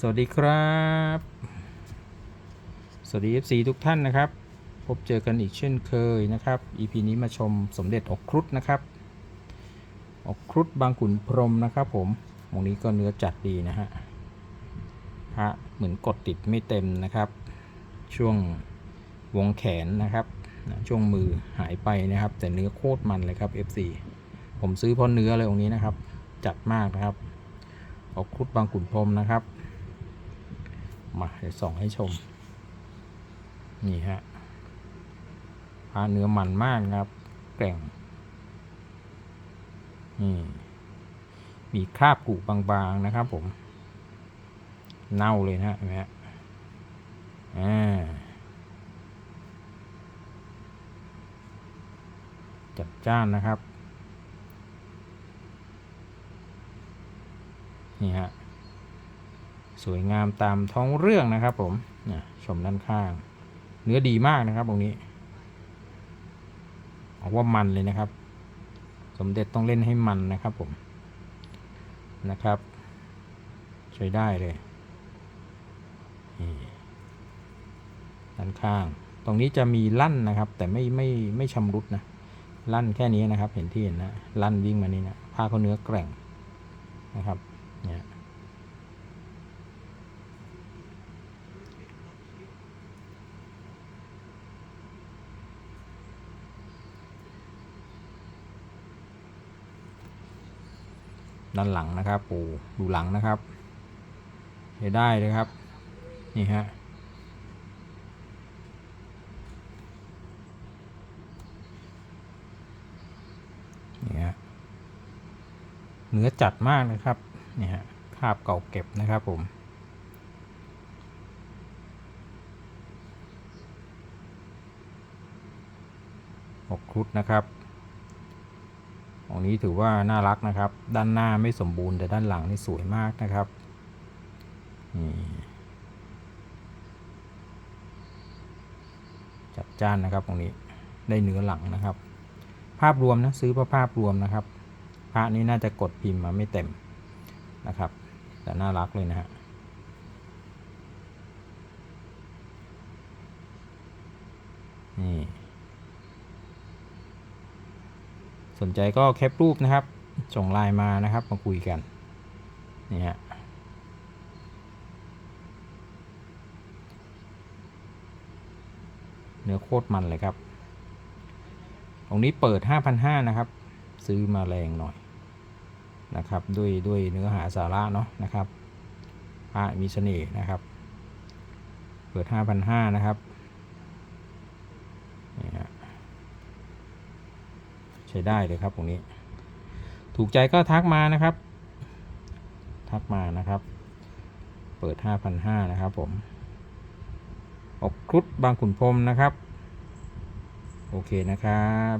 สวัสดีครับ สวัสดี FC ทุกท่านนะครับ พบเจอกันอีกเช่นเคยนะครับ EP นี้มาชมสมเด็จอกครุฑนะครับ อกครุฑบางขุนพรมนะครับผมตรงนี้ก็เนื้อจัดดีนะฮะพระเหมือนกดติดไม่เต็มนะครับ ช่วงวงแขนนะครับช่วงมือหายไปนะครับ แต่เนื้อโคตรมันเลยครับ FC ผมซื้อเพราะเนื้อเลยองนี้นะครับ จัดมากนะครับ ออกครุฑบางขุนพรมนะครับ มาเดี๋ยวส่องให้ชม นี่ฮะพาเนื้อมันมากครับ แกร่ง นี่ มีคราบกุบางๆนะครับผม เน่าเลยนะฮะเห็นไหมฮะอ่าจัดจ้านนะครับ นี่ฮะ สวยงามตามท้องเรื่องนะครับผมนะชมด้านข้าง เนื้อดีมากนะครับตรงนี้บอกว่ามันเลยนะครับ สมเด็จต้องเล่นให้มันนะครับผมนะครับใช้ได้เลยด้านข้าง ตรงนี้จะมีลั่นนะครับ แต่ไม่ไม่ไม่ชำรุดนะลั่นแค่นี้นะครับ เห็นที่เห็นนะลั่นวิ่งมานี่นะผ้าเขาเนื้อแกร่งนะครับเนี่ย ด้านหลังนะครับปูดูหลังนะครับใช้ได้เลยครับนี่ฮะนี่ฮะเนื้อจัดมากนะครับนี่ฮะคราบเก่าเก็บนะครับผมอกครุฑนะครับ องนี้ถือว่าน่ารักนะครับ ด้านหน้าไม่สมบูรณ์แต่ด้านหลังนี่สวยมากนะครับนี่จัดจ้านนะครับตรงนี้ได้เนื้อหลังนะครับ ภาพรวมนะซื้อพระภาพรวมนะครับ พระนี้น่าจะกดพิมพ์มาไม่เต็มนะครับ แต่น่ารักเลยนะฮะนี่ สนใจก็แคปรูปนะครับ ส่งไลน์มานะครับมาคุยกันนี่ฮะเนื้อโคตรมันเลยครับ ตรงนี้เปิด 5,500 นะครับ ซื้อมาแรงหน่อยนะครับ ด้วยด้วยเนื้อหาสาระเนาะนะครับพระมีเสน่ห์นะครับ เปิด 5,500 นะครับ นี่ฮะ ใช้ได้เลยครับตรงนี้ ถูกใจก็ทักมานะครับ ทักมานะครับ เปิด 5,500นะครับผมออกครุฑบางขุนพรมนะครับ โอเคนะครับ